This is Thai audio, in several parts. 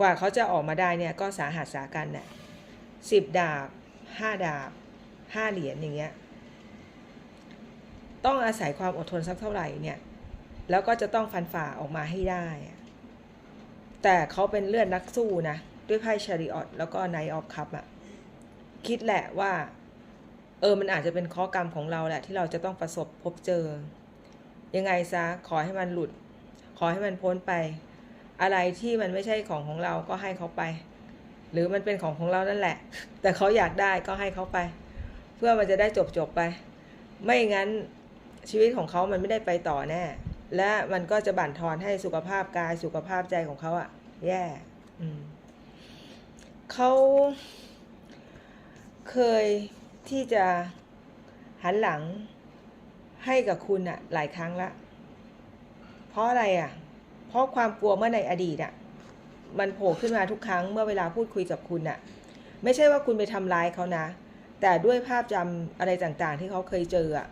กว่าเขาจะออกมาได้เนี่ยก็สาหัสสากันน่ะสิบดาบห้าดาบห้าเหรียญอย่างเงี้ยต้องอาศัยความอดทนสักเท่าไหร่เนี่ยแล้วก็จะต้องฟันฝ่าออกมาให้ได้ แต่เขาเป็นเลือดนักสู้นะ ด้วยไพ่ชาริออตแล้วก็ไนออฟคัพอะคิดแหละว่า เออมันอาจจะเป็นข้อกรรมของเราแหละ ที่เราจะต้องประสบพบเจอ ยังไงซะ ขอให้มันหลุด ขอให้มันพ้นไป อะไรที่มันไม่ใช่ของของเราก็ให้เขาไป หรือมันเป็นของของเรานั่นแหละ แต่เขาอยากได้ก็ให้เขาไป เพื่อมันจะได้จบจบไป ไม่งั้นชีวิตของเขามันไม่ได้ไปต่อแน่ และมันก็จะบั่นทอนให้สุขภาพกายสุขภาพใจของเขาอะแย่อืมเขาเคยที่จะหันหลังให้กับคุณอะหลายครั้งละ เพราะอะไรอะ เพราะความกลัวเมื่อในอดีตอะมันโผล่ขึ้นมาทุกครั้งเมื่อเวลาพูดคุยกับคุณอะไม่ใช่ว่าคุณไปทำร้ายเขานะ แต่ด้วยภาพจำอะไรต่างๆ ที่เขาเคยเจออะ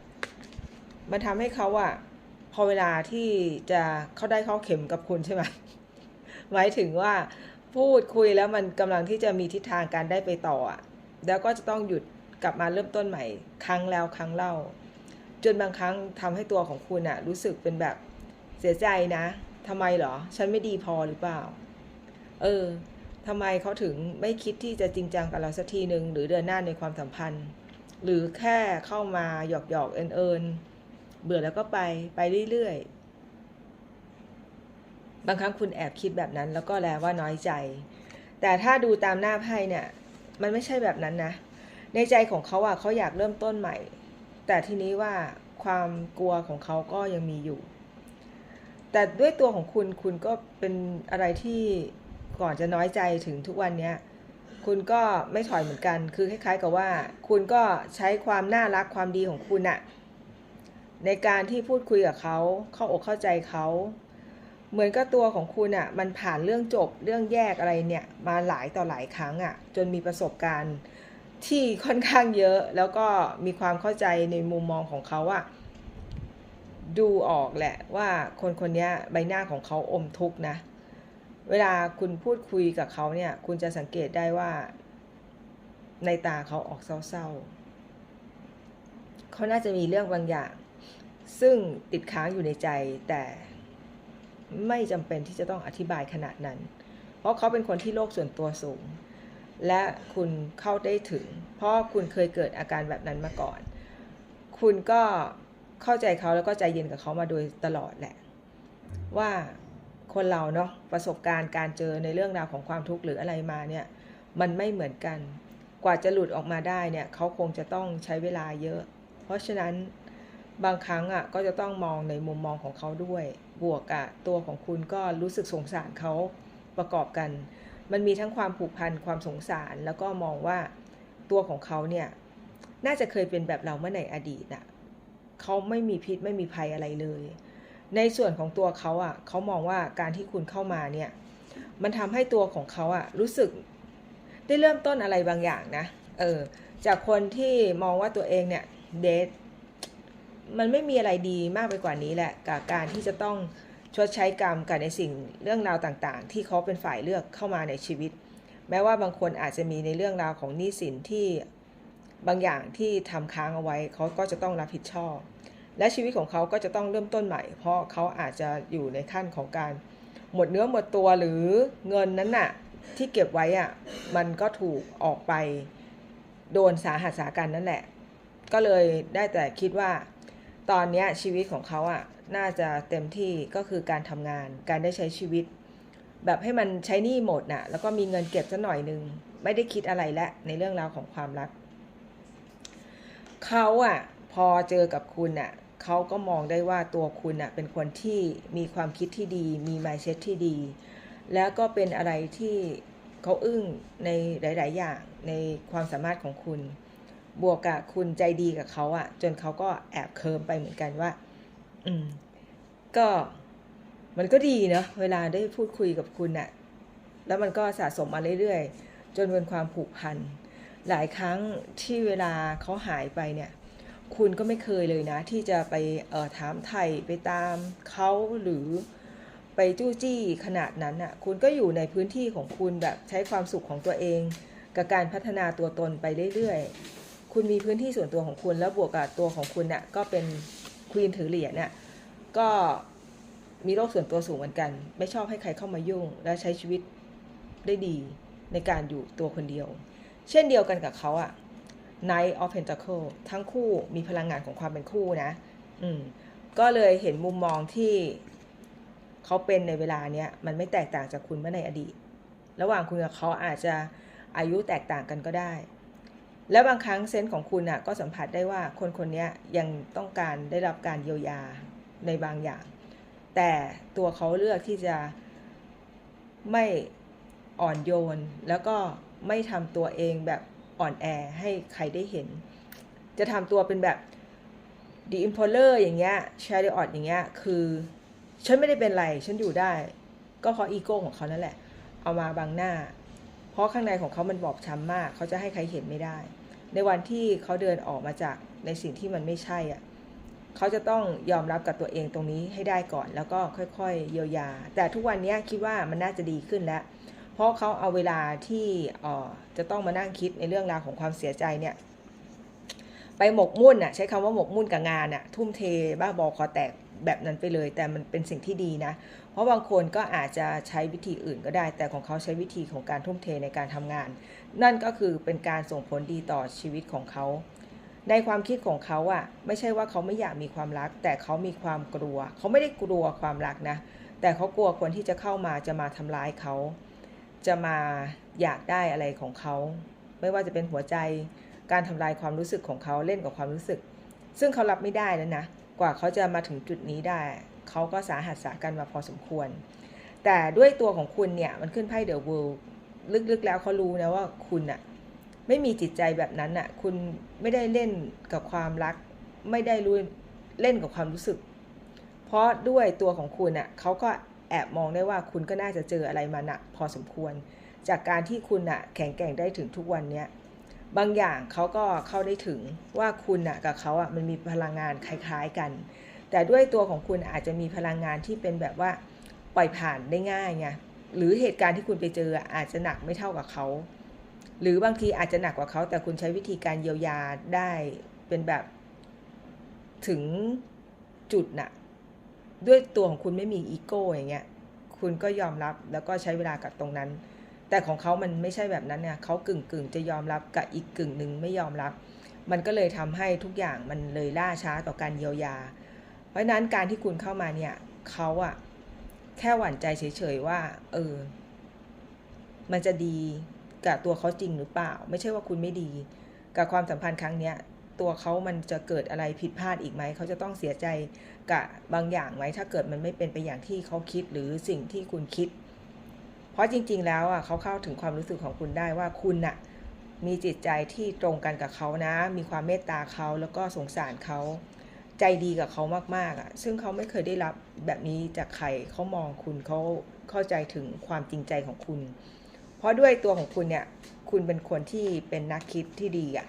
มันทำให้เขาอะพอเวลาที่จะเข้าได้เข้าเข็มกับคุณใช่ไหมหมายถึงว่าพูดคุยแล้วมันกำลังที่จะมีทิศทางการได้ไปต่ออะแล้วก็จะต้องหยุดกลับมาเริ่มต้นใหม่ ครั้งแล้วครั้งเล่า จนบางครั้งทำให้ตัวของคุณอะรู้สึกเป็นแบบเสียใจนะ ทำไมเหรอ ฉันไม่ดีพอหรือเปล่า เออทำไมเขาถึงไม่คิดที่จะจริงจังกับเราสักทีหนึ่งหรือเดินหน้าในความสัมพันธ์ หรือแค่เข้ามาหยอกหยอกๆเอินเอินๆเบื่อแล้วก็ไปไปเรื่อยๆ บางครั้งคุณแอบคิดแบบนั้นแล้วก็แล้วว่าน้อยใจ แต่ถ้าดูตามหน้าไพ่เนี่ย มันไม่ใช่แบบนั้นนะ ในใจของเขาอะเขาอยากเริ่มต้นใหม่ แต่ทีนี้ว่าความกลัวของเขาก็ยังมีอยู่ แต่ด้วยตัวของคุณคุณก็เป็นอะไรที่ก่อนจะน้อยใจถึงทุกวันเนี้ยคุณก็ไม่ถอยเหมือนกัน คือคล้าย ๆ กับว่า คุณก็ใช้ความน่ารักความดีของคุณอะในการที่พูดคุยกับเขาเข้าอกเข้าใจเขา เหมือนกับตัวของคุณอะมันผ่านเรื่องจบเรื่องแยกอะไรเนี่ย มาหลายต่อหลายครั้งอะจนมีประสบการณ์ที่ค่อนข้างเยอะ แล้วก็มีความเข้าใจในมุมมองของเขาอะ ดูออกแหละว่าคนคนนี้ใบหน้าของเขาอมทุกข์นะ เวลาคุณพูดคุยกับเขาเนี่ย คุณจะสังเกตได้ว่า ในตาเขาออกเศร้าๆ เขาน่าจะมีเรื่องบางอย่าง ซึ่งติดค้างอยู่ในใจแต่ไม่จำเป็นที่จะต้องอธิบายขนาดนั้น เพราะเขาเป็นคนที่โลกส่วนตัวสูง และคุณเข้าได้ถึง เพราะคุณเคยเกิดอาการแบบนั้นมาก่อน คุณก็ เข้าใจเขาแล้วก็ใจเย็นกับเขามาโดยตลอดแหละ ว่าคนเราเนาะประสบการณ์การเจอในเรื่องราวของความทุกข์หรืออะไรมาเนี่ย มันไม่เหมือนกัน กว่าจะหลุดออกมาได้เนี่ยเขาคงจะต้องใช้เวลาเยอะ เพราะฉะนั้นบางครั้งอะก็จะต้องมองในมุมมองของเขาด้วย บวกกับตัวของคุณก็รู้สึกสงสารเขาประกอบกัน มันมีทั้งความผูกพันความสงสาร แล้วก็มองว่าตัวของเขาเนี่ยน่าจะเคยเป็นแบบเราเมื่อในอดีตน่ะ เขาไม่มีพิษไม่มีภัยอะไรเลย ในส่วนของตัวเขาอะเขามองว่าการที่คุณเข้ามาเนี่ย มันทำให้ตัวของเขาอะรู้สึกได้เริ่มต้นอะไรบางอย่างนะ เออ จากคนที่มองว่าตัวเองเนี่ยเดทมันไม่มีอะไรดีมากไปกว่านี้แหละกับการที่จะต้องชดใช้กรรมกับในสิ่งเรื่องราวต่างๆ ที่เขาเป็นฝ่ายเลือกเข้ามาในชีวิต แม้ว่าบางคนอาจจะมีในเรื่องราวของหนี้สินที่ บางอย่างที่ทำค้างเอาไว้เขาก็จะต้องรับผิดชอบ และชีวิตของเขาก็จะต้องเริ่มต้นใหม่ เพราะเขาอาจจะอยู่ในขั้นของการหมดเนื้อหมดตัวหรือเงินนั้นน่ะที่เก็บไว้อะมันก็ถูกออกไปโดนสาหัสสากันนั่นแหละ ก็เลยได้แต่คิดว่า ตอนนี้ชีวิตของเขาอะน่าจะเต็มที่ก็คือการทำงาน การได้ใช้ชีวิต แบบให้มันใช้หนี้หมดน่ะ แล้วก็มีเงินเก็บสักหน่อยนึง ไม่ได้คิดอะไรและในเรื่องราวของความรัก เขาอะพอเจอกับคุณอะเขาก็มองได้ว่าตัวคุณอะเป็นคนที่มีความคิดที่ดี มี mindset ที่ดี แล้วก็เป็นอะไรที่เขาอึ้งในหลาย ๆ อย่างในความสามารถของคุณ บวกกับคุณใจดีกับเขาอะ จนเขาก็แอบเคิมไปเหมือนกันว่า อืม ก็มันก็ดีเนาะเวลาได้พูดคุยกับคุณน่ะแล้วมันก็สะสมมาเรื่อย ๆ จนเป็นความผูกพัน หลายครั้งที่เวลาเขาหายไปเนี่ย คุณก็ไม่เคยเลยนะ ที่จะไปเอ่อถามไถ่ไปตามเขาหรือไปจู้จี้ขนาดนั้นอะ คุณก็อยู่ในพื้นที่ของคุณแบบใช้ความสุขของตัวเอง กับการพัฒนาตัวตนไปเรื่อยๆ คุณมีพื้นที่ส่วนตัวของคุณแล้วบวกกับตัวของคุณน่ะก็เป็นควีนถือเหรียญน่ะก็มีโลกส่วนตัวสูงเหมือนกัน ไม่ชอบให้ใครเข้ามายุ่ง และใช้ชีวิตได้ดีในการอยู่ตัวคนเดียว เช่นเดียวกันกับเขาอะ Knight of Pentacle ทั้งคู่มีพลังงานของความเป็นคู่นะ อืม ก็เลยเห็นมุมมองที่เขาเป็นในเวลาเนี้ยมันไม่แตกต่างจากคุณเมื่อในอดีต ระหว่างคุณกับเขาอาจจะอายุแตกต่างกันก็ได้ และบางครั้งเซนส์ของคุณน่ะก็สัมผัสได้ว่าคนคนนี้ยังต้องการได้รับการเยียวยาในบางอย่าง แต่ตัวเขาเลือกที่จะไม่อ่อนโยนแล้วก็ ไม่ทำตัวเองแบบอ่อนแอให้ใครได้เห็น จะทำตัวเป็นแบบ The Implorer อย่างเงี้ย Chariot อย่างเงี้ย คือฉันไม่ได้เป็นไร ฉันอยู่ได้ ก็เพราะอีโก้ของเขานั่นแหละ เอามาบังหน้า เพราะข้างในของเขามันบอบช้ำมาก เขาจะให้ใครเห็นไม่ได้ ในวันที่เขาเดินออกมาจากในสิ่งที่มันไม่ใช่อะเขาจะต้องยอมรับกับตัวเองตรงนี้ให้ได้ก่อน แล้วก็ค่อยๆ เยียวยา แต่ทุกวันนี้คิดว่ามันน่าจะดีขึ้นแล้ว เพราะเขาเอาเวลาที่จะต้องมานั่งคิดในเรื่องราวของความเสียใจเนี่ย ไปหมกมุ่นอะใช้คำว่าหมกมุ่นกับงานอะ ทุ่มเทบ้าบอคอแตกแบบนั้นไปเลย แต่มันเป็นสิ่งที่ดีนะ เพราะบางคนก็อาจจะใช้วิธีอื่นก็ได้ แต่ของเขาใช้วิธีของการทุ่มเทในการทำงาน นั่นก็คือเป็นการส่งผลดีต่อชีวิตของเขาในความคิดของเขาอะไม่ใช่ว่าเขาไม่อยากมีความรัก แต่เขามีความกลัว เขาไม่ได้กลัวความรักนะ แต่เขากลัวคนที่จะเข้ามาจะมาทำร้ายเขา จะมาอยากได้อะไรของเขา ไม่ว่าจะเป็นหัวใจ การทำลายความรู้สึกของเขาเล่นกับความรู้สึก ซึ่งเขารับไม่ได้แล้วนะ กว่าเขาจะมาถึงจุดนี้ได้ เขาก็สาหัสสากันมาพอสมควร แต่ด้วยตัวของคุณเนี่ย มันขึ้นไพ่เดอะเวิลด์ลึกๆแล้วเขารู้นะว่าคุณอะไม่มีจิตใจแบบนั้นอะคุณไม่ได้เล่นกับความรัก ไม่ได้รู้เล่นกับความรู้สึก เพราะด้วยตัวของคุณอะเขาก็ แอบมองได้ว่าคุณก็น่าจะเจออะไรมาหนักพอสมควร จากการที่คุณอะแข็งแกร่งได้ถึงทุกวันเนี้ยบางอย่างเขาก็เข้าได้ถึงว่าคุณอะกับเขาอะมันมีพลังงานคล้าย ๆกัน แต่ด้วยตัวของคุณอาจจะมีพลังงานที่เป็นแบบว่าปล่อยผ่านได้ง่ายไงหรือเหตุการณ์ที่คุณไปเจออะอาจจะหนักไม่เท่ากับเขา หรือบางทีอาจจะหนักกว่าเขา แต่คุณใช้วิธีการเยียวยาได้เป็นแบบถึงจุดน่ะ ด้วยตัวของคุณไม่มีอีโก้อย่างเงี้ยคุณก็ยอมรับแล้วก็ใช้เวลากับตรงนั้น แต่ของเขามันไม่ใช่แบบนั้นเนี่ยเขากึ่งกึ่งจะยอมรับกับอีกกึ่งหนึ่งไม่ยอมรับ มันก็เลยทำให้ทุกอย่างมันเลยล่าช้าต่อการเยียวยา เพราะฉะนั้นการที่คุณเข้ามาเนี่ยเขาอะแค่หวั่นใจเฉยๆว่า เออ มันจะดีกับตัวเขาจริงหรือเปล่า ไม่ใช่ว่าคุณไม่ดี กับความสัมพันธ์ครั้งเนี้ย ตัวเขามันจะเกิดอะไรผิดพลาดอีกไหม เขาจะต้องเสียใจกับบางอย่างไหม ถ้าเกิดมันไม่เป็นไปอย่างที่เขาคิดหรือสิ่งที่คุณคิด เพราะจริง ๆ แล้วอะเขาเข้าถึงความรู้สึกของคุณได้ว่าคุณน่ะมีจิตใจที่ตรงกันกับเขานะ มีความเมตตาเขาแล้วก็สงสารเขาใจดีกับเขามากๆอะ ซึ่งเขาไม่เคยได้รับแบบนี้จากใครเขามองคุณเขาเข้าใจถึงความจริงใจของคุณ เพราะด้วยตัวของคุณเนี่ย คุณเป็นคนที่เป็นนักคิดที่ดีอะ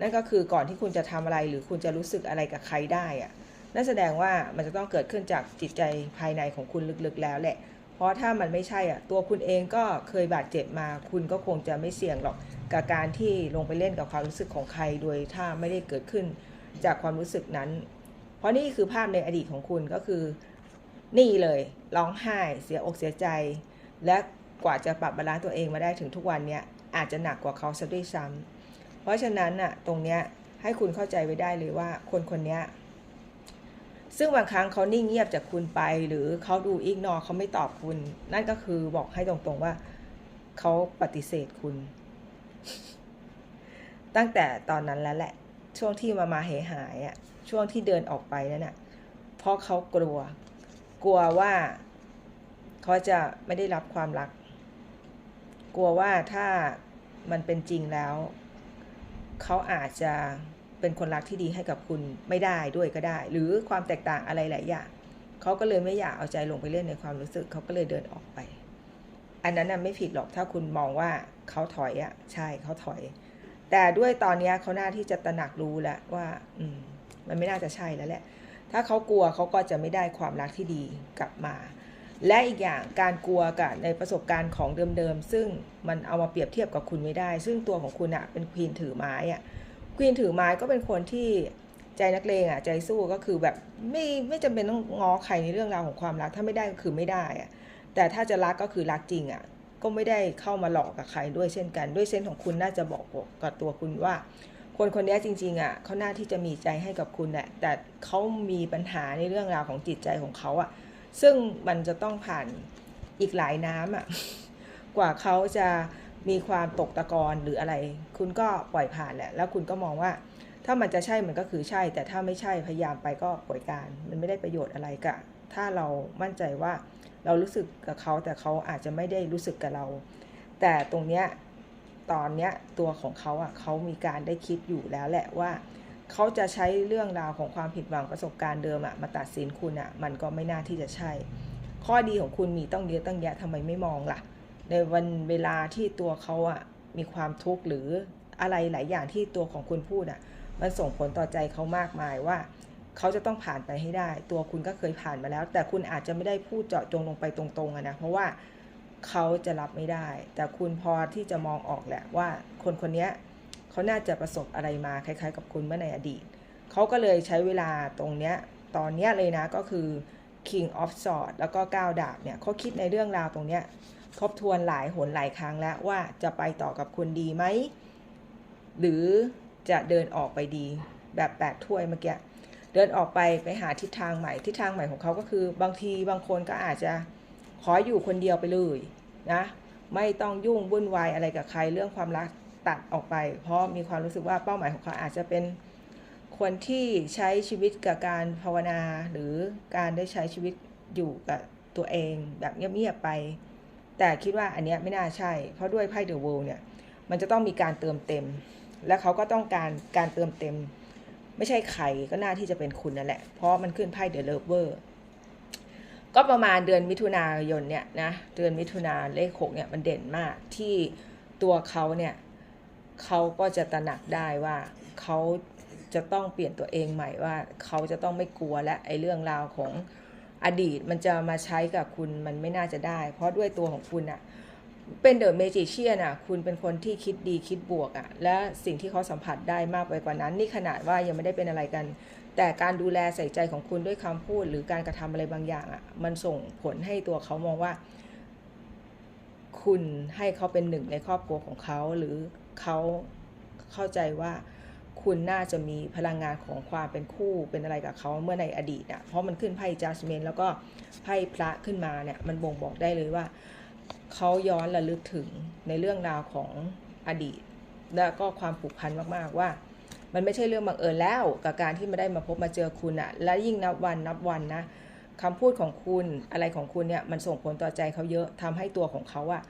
นั่นก็คือก่อนที่คุณจะทำอะไรหรือคุณจะรู้สึกอะไรกับใครได้อะนั่นแสดงว่ามันจะต้องเกิดขึ้นจากจิตใจภายในของคุณลึกๆแล้วแหละ เพราะถ้ามันไม่ใช่อะตัวคุณเองก็เคยบาดเจ็บมา คุณก็คงจะไม่เสี่ยงหรอกกับการที่ลงไปเล่นกับความรู้สึกของใครโดยถ้าไม่ได้เกิดขึ้นจากความรู้สึกนั้น เพราะนี่คือภาพในอดีตของคุณก็คือ นี่เลยร้องไห้เสียอกเสียใจ และกว่าจะปรับบาลานซ์ตัวเองมาได้ถึงทุกวันเนี้ยอาจจะหนักกว่าเขาซะด้วยซ้ำ เพราะฉะนั้นน่ะตรงเนี้ยให้คุณเข้าใจไว้ได้เลยว่าคนคนเนี้ยซึ่งบางครั้งเขานิ่งเงียบจากคุณไป หรือเขาดูอิกนอเขาไม่ตอบคุณ นั่นก็คือบอกให้ตรงๆว่าเขาปฏิเสธคุณ ตั้งแต่ตอนนั้นแล้วแหละ ช่วงที่มามาเหหายอะช่วงที่เดินออกไปนั่นน่ะเพราะเขากลัว กลัวว่าเขาจะไม่ได้รับความรัก กลัวว่าถ้ามันเป็นจริงแล้ว เขาอาจจะเป็นคนรักที่ดีให้กับคุณไม่ได้ด้วยก็ได้ หรือความแตกต่างอะไรหลายอย่างเขาก็เลยไม่อยากเอาใจลงไปเล่นในความรู้สึกเขาก็เลยเดินออกไป อันนั้นน่ะไม่ผิดหรอกถ้าคุณมองว่าเขาถอยอะใช่เขาถอย แต่ด้วยตอนนี้เขาหน้าที่จะตระหนักรู้แล้วว่า อืม มันไม่น่าจะใช่แล้วแหละ ถ้าเขากลัวเขาก็จะไม่ได้ความรักที่ดีกลับมา และอีกอย่างการกลัวกับในประสบการณ์ของเดิมๆ ซึ่งมันเอามาเปรียบเทียบกับคุณไม่ได้ ซึ่งตัวของคุณอะเป็นควีนถือไม้อะควีนถือไม้ก็เป็นคนที่ใจนักเลงอะใจสู้ก็คือแบบไม่ไม่จำเป็นต้องง้อใครในเรื่องราวของความรักถ้าไม่ได้ก็คือไม่ได้อะแต่ถ้าจะรักก็คือรักจริงอะก็ไม่ได้เข้ามาหลอกกับใครด้วยเช่นกัน ด้วยเส้นของคุณน่าจะบอกกับตัวคุณว่า คนคนนี้จริง ๆอะเขาหน้าที่จะมีใจให้กับคุณแหละแต่เขามีปัญหาในเรื่องราวของจิตใจของเขาอะ ซึ่งมันจะต้องผ่านอีกหลายน้ำอะกว่าเขาจะมีความตกตะกอนหรืออะไร คุณก็ปล่อยผ่านแหละ แล้วคุณก็มองว่า ถ้ามันจะใช่มันก็คือใช่ แต่ถ้าไม่ใช่พยายามไปก็ปล่อยการ มันไม่ได้ประโยชน์อะไรกะถ้าเรามั่นใจว่าเรารู้สึกกับเขาแต่เขาอาจจะไม่ได้รู้สึกกับเรา แต่ตรงเนี้ยตอนเนี้ยตัวของเขาอะเขามีการได้คิดอยู่แล้วแหละว่า เขาจะใช้เรื่องราวของความผิดหวังประสบการณ์เดิมอะมาตัดสินคุณอะมันก็ไม่น่าที่จะใช่ ข้อดีของคุณมีต้องเยอะตั้งแยะทำไมไม่มองล่ะ ในวันเวลาที่ตัวเขาอะมีความทุกข์หรืออะไรหลายอย่างที่ตัวของคุณพูดอะมันส่งผลต่อใจเขามากมายว่าเขาจะต้องผ่านไปให้ได้ ตัวคุณก็เคยผ่านมาแล้ว แต่คุณอาจจะไม่ได้พูดเจาะจงลงไปตรงๆอะนะเพราะว่าเขาจะรับไม่ได้ แต่คุณพอที่จะมองออกแหละว่าคนคนนี้เขาน่าจะประสบอะไรมาคล้าย ๆ กับคุณเมื่อในอดีต เขาก็เลยใช้เวลาตรงเนี้ยตอนเนี้ยเลยนะก็คือ King of Swords แล้วก็ก้าวดาบเนี่ยเขาคิดในเรื่องราวตรงเนี้ยทบทวนหลายหนหลายครั้งแล้วว่าจะไปต่อกับคุณดีไหม หรือจะเดินออกไปดีแบบแปดถ้วยเมื่อกี้เดินออกไปไปหาทิศทางใหม่ทิศทางใหม่ของเขาก็คือบางทีบางคนก็อาจจะขออยู่คนเดียวไปเลยนะ ไม่ต้องยุ่งวุ่นวายอะไรกับใครเรื่องความรัก ตัดออกไป เพราะมีความรู้สึกว่าเป้าหมายของเขาอาจจะเป็นคนที่ใช้ชีวิตกับการภาวนา หรือการได้ใช้ชีวิตอยู่กับตัวเองแบบเงียบๆไป แต่คิดว่าอันเนี้ยไม่น่าใช่ เพราะด้วยไพ่เดอะเวิลด์เนี่ย มันจะต้องมีการเติมเต็ม และเขาก็ต้องการการเติมเต็ม ไม่ใช่ใครก็น่าที่จะเป็นคุณนั่นแหละ เพราะมันขึ้นไพ่เดอะเลเวอร์ก็ประมาณเดือนมิถุนายนเนี่ยนะเดือนมิถุนาเลขหกเนี่ยมันเด่นมากที่ตัวเขาเนี่ย เขาก็จะตระหนักได้ว่าเขาจะต้องเปลี่ยนตัวเองใหม่ว่าเขาจะต้องไม่กลัวและไอ้เรื่องราวของอดีตมันจะมาใช้กับคุณมันไม่น่าจะได้ เพราะด้วยตัวของคุณอะเป็นเดอะเมจิเชียนอะคุณเป็นคนที่คิดดีคิดบวกอะและสิ่งที่เขาสัมผัสได้มากไปกว่านั้น นี่ขนาดว่ายังไม่ได้เป็นอะไรกัน แต่การดูแลใส่ใจของคุณด้วยคำพูด หรือการกระทำอะไรบางอย่างอะมันส่งผลให้ตัวเขามองว่า คุณให้เขาเป็นหนึ่งในครอบครัวของเขาหรือ เขาเข้าใจว่าคุณน่าจะมีพลังงานของความเป็นคู่เป็นอะไรกับเขาเมื่อในอดีตอะเพราะมันขึ้นไพ่ judgment แล้วก็ไพ่พระขึ้นมาเนี่ยมันบ่งบอกได้เลยว่าเขาย้อนระลึกถึงในเรื่องราวของอดีต และก็ความผูกพันมากๆว่า มันไม่ใช่เรื่องบังเอิญแล้วกับการที่มาได้มาพบมาเจอคุณอะและยิ่งนับวันนับวันนะคำพูดของคุณอะไรของคุณเนี่ยมันส่งผลต่อใจเขาเยอะทำให้ตัวของเขาอะ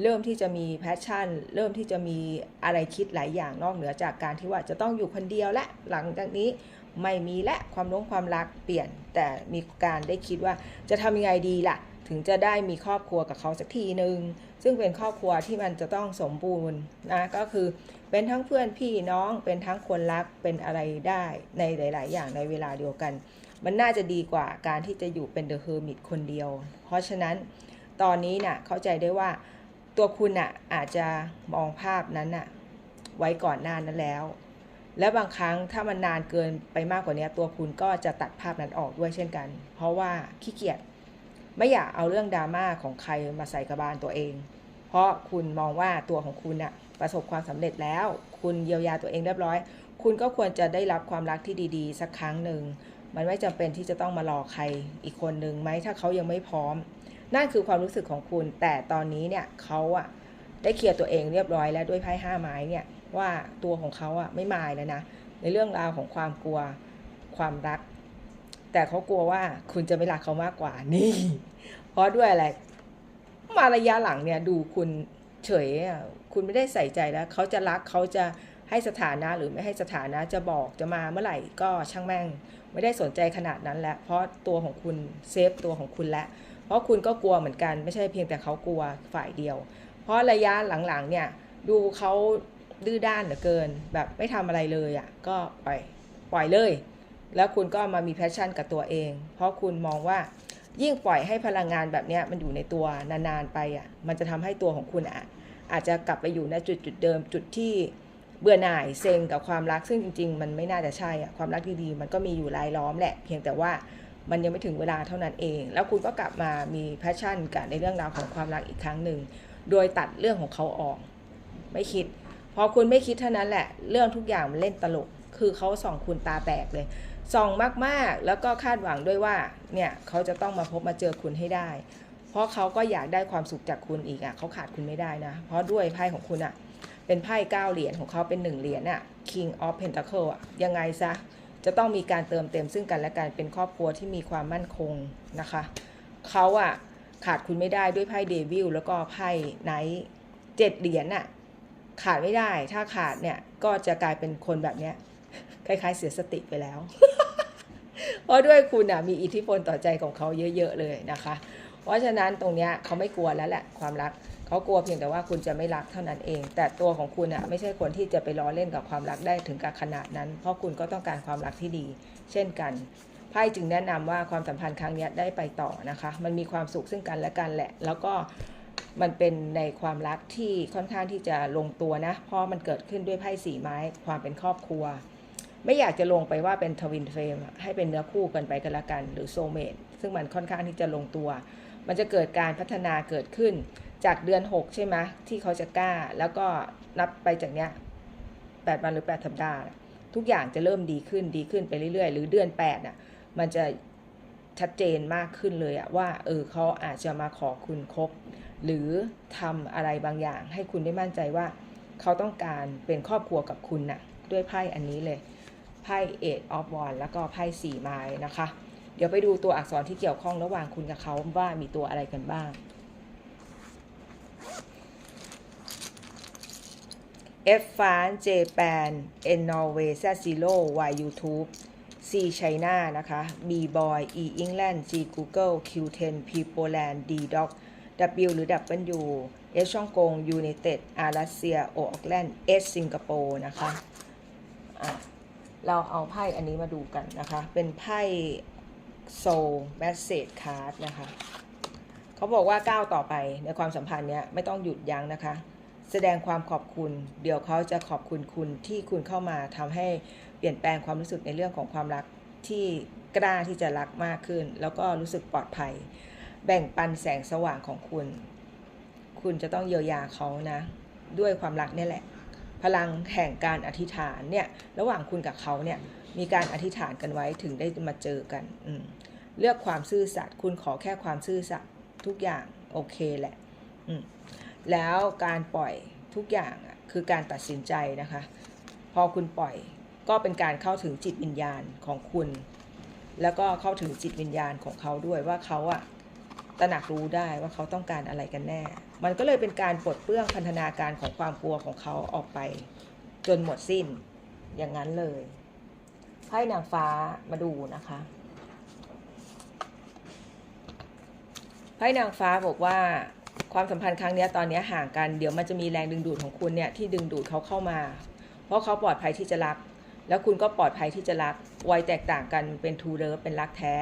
เริ่มที่จะมีแพชชั่น เริ่มที่จะมีอะไรคิดหลายอย่างนอกเหนือจากการที่ว่าจะต้องอยู่คนเดียวและหลังจากนี้ไม่มีและความร้งความรักเปลี่ยน แต่มีการได้คิดว่าจะทำยังไงดีล่ะ ถึงจะได้มีครอบครัวกับเขาสักทีหนึ่งซึ่งเป็นครอบครัวที่มันจะต้องสมบูรณ์นะก็คือเป็นทั้งเพื่อนพี่น้องเป็นทั้งคนรักเป็นอะไรได้ในหลาย ๆ อย่างในเวลาเดียวกัน มันน่าจะดีกว่าการที่จะอยู่เป็นเดอะเฮอร์มิตคนเดียว เพราะฉะนั้นตอนนี้น่ะเข้าใจได้ว่า ตัวคุณน่ะอาจจะมองภาพนั้นน่ะไว้ก่อนหน้านั้นแล้ว และบางครั้งถ้ามันนานเกินไปมากกว่านี้ตัวคุณก็จะตัดภาพนั้นออกด้วยเช่นกัน เพราะว่าขี้เกียจไม่อยากเอาเรื่องดราม่าของใครมาใส่กระบาลตัวเอง เพราะคุณมองว่าตัวของคุณน่ะประสบความสำเร็จแล้ว คุณเยียวยาตัวเองเรียบร้อย คุณก็ควรจะได้รับความรักที่ดีๆ สักครั้งหนึ่ง มันไม่จำเป็นที่จะต้องมารอใครอีกคนหนึ่งไหมถ้าเขายังไม่พร้อม นั่นคือความรู้สึกของคุณ แต่ตอนนี้เนี่ยเขาอะได้เคลียร์ตัวเองเรียบร้อยแล้วด้วยไพ่ห้าไม้เนี่ยว่าตัวของเขาอะไม่มายแล้วนะในเรื่องราวของความกลัวความรัก แต่เขากลัวว่าคุณจะไม่รักเขามากกว่านี่ เพราะด้วยอะไรมาระยะหลังเนี่ยดูคุณเฉยอะคุณไม่ได้ใส่ใจแล้วเขาจะรักเขาจะให้สถานะหรือไม่ให้สถานะจะบอกจะมาเมื่อไหร่ก็ช่างแม่ง ไม่ได้สนใจขนาดนั้นแล้วเพราะตัวของคุณเซฟตัวของคุณแล้ว ราะคุณก็กลัวเหมือนกันไม่ใช่เพียงแต่เขากลัวฝ่ายเดียว เพราะระยะหลังๆเนี่ยดูเขาดื้อด้านเหลือเกิน แบบไม่ทำอะไรเลยอะ่ะก็ปล่อยปล่อยเลย แล้วคุณก็มามีแพชชั่นกับตัวเอง เพราะคุณมองว่ายิ่งปล่อยให้พลังงานแบบนี้มันอยู่ในตัวนานๆไปอะมันจะทำให้ตัวของคุณอะอาจจะกลับไปอยู่ในจุดจุดเดิมจุดที่เบื่อหน่ายเซ็งกับความรักซึ่งจริง ๆ มันไม่น่าจะใช่อะความรักดีๆมันก็มีอยู่รายล้อมแหละ เพียงแต่ว่า มันยังไม่ถึงเวลาเท่านั้นเอง แล้วคุณก็กลับมามีแพชชั่นกับในเรื่องราวของความรักอีกครั้งหนึ่ง โดยตัดเรื่องของเขาออก ไม่คิด พอคุณไม่คิดเท่านั้นแหละ เรื่องทุกอย่างมันเล่นตลก คือเขาส่องคุณตาแตกเลย ส่องมากๆ แล้วก็คาดหวังด้วยว่า เนี่ยเขาจะต้องมาพบมาเจอคุณให้ได้ เพราะเขาก็อยากได้ความสุขจากคุณอีกอะ เขาขาดคุณไม่ได้นะ เพราะด้วยไพ่ของคุณอะ เป็นไพ่เก้าเหรียญของเขาเป็นหนึ่งเหรียญอะ King of Pentacle อะ ยังไงซะ จะต้องมีการเติมเต็มซึ่งกันและกันเป็นครอบครัวที่มีความมั่นคงนะคะเขาอะขาดคุณไม่ได้ด้วยไพ่เดวิลแล้วก็ไพ่ไนท์เจ็ดเหรียญน่ะขาดไม่ได้ ถ้าขาดเนี่ยก็จะกลายเป็นคนแบบเนี้ยคล้ายๆเสียสติไปแล้ว เพราะด้วยคุณอะมีอิทธิพลต่อใจของเขาเยอะ ๆ เลยนะคะ เพราะฉะนั้นตรงเนี้ยเขาไม่กลัวแล้วแหละความรัก เขากลัวเพียงแต่ว่าคุณจะไม่รักเท่านั้นเอง แต่ตัวของคุณอะไม่ใช่คนที่จะไปล้อเล่นกับความรักได้ถึงกับขนาดนั้น เพราะคุณก็ต้องการความรักที่ดี เช่นกันไพ่จึงแนะนำว่าความสัมพันธ์ครั้งนี้ได้ไปต่อนะคะ มันมีความสุขซึ่งกันและกันแหละ แล้วก็มันเป็นในความรักที่ค่อนข้างที่จะลงตัวนะ เพราะมันเกิดขึ้นด้วยไพ่สีไม้ ความเป็นครอบครัว ไม่อยากจะลงไปว่าเป็นทวินเฟรมให้เป็นเนื้อคู่กันไปกันละกัน หรือโซเมตซึ่งมันค่อนข้างที่จะลงตัว มันจะเกิดการพัฒนาเกิดขึ้น จากเดือน 6 ใช่ไหมที่เขาจะกล้า แล้วก็นับไปจากเนี้ย8วันหรือ8สัปดาห์ทุกอย่างจะเริ่มดีขึ้นดีขึ้นไปเรื่อยๆ หรือเดือน8น่ะมันจะชัดเจนมากขึ้นเลยอะว่าเออเขาอาจจะมาขอคุณคบ หรือทำอะไรบางอย่าง ให้คุณได้มั่นใจว่า เขาต้องการเป็นครอบครัวกับคุณน่ะด้วยไพ่อันนี้เลยไพ่เอ็ดออฟวอนแล้วก็ไพ่สี่ไม้นะคะ ดี๋ยวไปดูตัวอักษรที่เกี่ยวข้องระหว่างคุณกับเขาว่ามีตัวอะไรกันบ้าง F ฟานเจแปน N นอร์เวย์ Z Zero Y YouTube C China นะคะ B Boy E England G Google Q 10 P Poland D Dog W หรือ W S ช่องกง United R รัสเซีย O ออกแลนด์ S สิงคโปร์นะคะะเราเอาไพ่อันนี้มาดูกันนะคะ เป็นไพ่ Soul Message Card นะคะเขาบอกว่าก้าวต่อไปในความสัมพันธ์เนี้ยไม่ต้องหยุดยั้งนะคะ แสดงความขอบคุณ เดี๋ยวเขาจะขอบคุณคุณที่คุณเข้ามาทำให้เปลี่ยนแปลงความรู้สึกในเรื่องของความรักที่กล้าที่จะรักมากขึ้น แล้วก็รู้สึกปลอดภัย แบ่งปันแสงสว่างของคุณ คุณจะต้องเยียวยาเขานะ ด้วยความรักนี่แหละ พลังแห่งการอธิษฐานเนี่ยระหว่างคุณกับเขาเนี่ยมีการอธิษฐานกันไว้ถึงได้มาเจอกันอืเลือกความซื่อสัตย์คุณขอแค่ความซื่อสัตย์ทุกอย่างโอเคแหละอืแล้วการปล่อยทุกอย่างอะคือการตัดสินใจนะคะ พอคุณปล่อยก็เป็นการเข้าถึงจิตวิญญาณของคุณ แล้วก็เข้าถึงจิตวิญญาณของเขาด้วยว่าเขาอะ ตระหนักรู้ได้ว่าเขาต้องการอะไรกันแน่ มันก็เลยเป็นการปลดเปลื้องพันธนาการของความกลัวของเขาออกไป จนหมดสิ้นอย่างนั้นเลยไพ่นางฟ้ามาดูนะคะไพ่นางฟ้าบอกว่าความสัมพันธ์ครั้งนี้ตอนนี้ห่างกันเดี๋ยวมันจะมีแรงดึงดูดของคุณเนี่ยที่ดึงดูดเขาเข้ามา เพราะเขาปลอดภัยที่จะรัก แล้วคุณก็ปลอดภัยที่จะรักวัยแตกต่างกันเป็นทูเลิฟเป็นรักแท้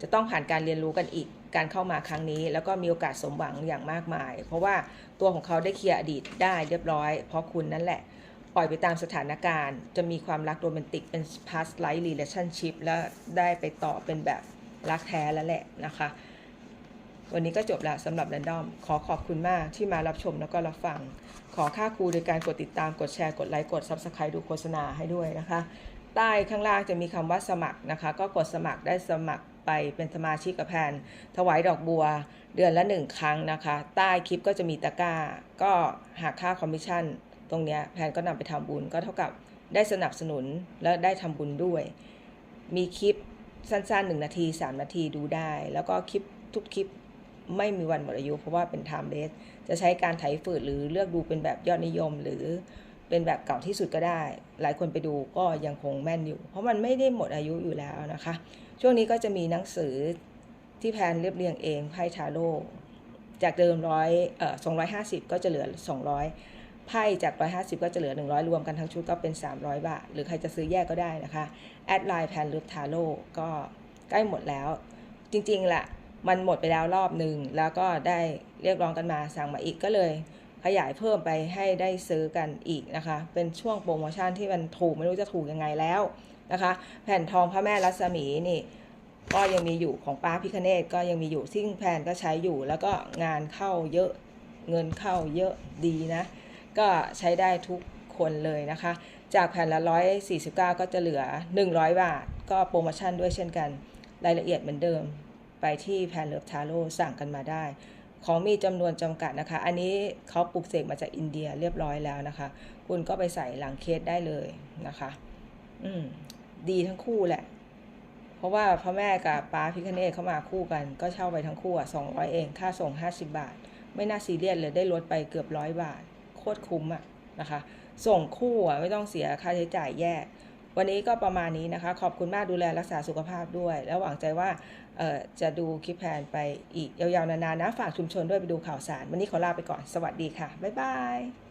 จะต้องผ่านการเรียนรู้กันอีก การเข้ามาครั้งนี้ แล้วก็มีโอกาสสมหวังอย่างมากมาย เพราะว่าตัวของเขาได้เคลียร์อดีตได้เรียบร้อย เพราะคุณนั่นแหละ ปล่อยไปตามสถานการณ์ จะมีความรักโรแมนติกเป็น past life relationship แล้วได้ไปต่อเป็นแบบรักแท้แล้วแหละนะคะ วันนี้ก็จบแล้วสำหรับ r รนดอม ขอขอบคุณมากที่มารับชมแล้วก็รับฟัง ขอค่าครูโดยการกดติดตามกดแชร์กดไลค์กด Subscribe ดูโฆษณาให้ด้วยนะคะ ใต้ข้างล่างจะมีคำว่าสมัครนะคะ ก็กดสมัครได้สมัคร ไปเป็นสมาชิกกับแพนถวายดอกบัวเดือนละหนึ่งครั้งนะคะ ใต้คลิปก็จะมีตะกร้า ก็หากค่าคอมมิชชั่น ตรงนี้แพนก็นำไปทำบุญก็เท่ากับได้สนับสนุนและได้ทำบุญด้วย มีคลิปสั้นๆ 1 นาที 3 นาทีดูได้ แล้วก็คลิปทุกคลิปไม่มีวันหมดอายุ เพราะว่าเป็น time base จะใช้การไถฝืดหรือเลือกดูเป็นแบบยอดนิยม หรือเป็นแบบเก่าที่สุดก็ได้ หลายคนไปดูก็ยังคงแม่นอยู่ เพราะมันไม่ได้หมดอายุอยู่แล้วนะคะ ช่วงนี้ก็จะมีหนังสือที่แพนเรียบเรียงเองไพ่ทาโร่จากเดิมร้อยเอ่อสองร้อยห้าสิบก็จะเหลือสองร้อยไพ่จากร้อยห้าสิบก็จะเหลือหนึ่งร้อยรวมกันทั้งชุดก็เป็นสามร้อยบาท หรือใครจะซื้อแยกก็ได้นะคะ แอดไลน์แพนรูปทาโร่ก็ใกล้หมดแล้ว จริงๆแหละมันหมดไปแล้วรอบหนึ่ง แล้วก็ได้เรียกร้องกันมาสั่งมาอีกก็เลย ขยายเพิ่มไปให้ได้ซื้อกันอีกนะคะ เป็นช่วงโปรโมชั่นที่มันถูกไม่รู้จะถูกยังไงแล้ว นะคะ แผ่นทองพระแม่รัศมีนี่ก็ยังมีอยู่ของป้าพิคเนตก็ยังมีอยู่ซิ่งแผ่นก็ใช้อยู่ แล้วก็งานเข้าเยอะเงินเข้าเยอะดีนะ ก็ใช้ได้ทุกคนเลยนะคะ จากแผ่นละ 149 ก็จะเหลือ 100 บาท ก็โปรโมชั่นด้วยเช่นกัน รายละเอียดเหมือนเดิม ไปที่แผ่นเลิฟทาโร่สั่งกันมาได้ ของมีจำนวนจำกัดนะคะ อันนี้เขาปลูกเสกมาจากอินเดียเรียบร้อยแล้วนะคะ คุณก็ไปใส่หลังเคสได้เลยนะคะ อืม ดีทั้งคู่แหละ เพราะว่าพ่อแม่กับป้าพิคเนตเข้ามาคู่กัน ก็เช่าไปทั้งคู่อะสองร้อยเอง ค่าส่งห้าสิบาท ไม่น่าซีเรียสเลยได้ลดไปเกือบร้อยบาท โคตรคุ้มอะนะคะ ส่งคู่อะไม่ต้องเสียค่าใช้จ่ายแยก วันนี้ก็ประมาณนี้นะคะ ขอบคุณมากดูแลรักษาสุขภาพด้วย แล้วหวังใจว่าเอ่อจะดูคลิปแพนไปอีกยาวๆนานๆนะ ฝากชุมชนด้วยไปดูข่าวสาร วันนี้ขอลาไปก่อน สวัสดีค่ะ บ๊ายบาย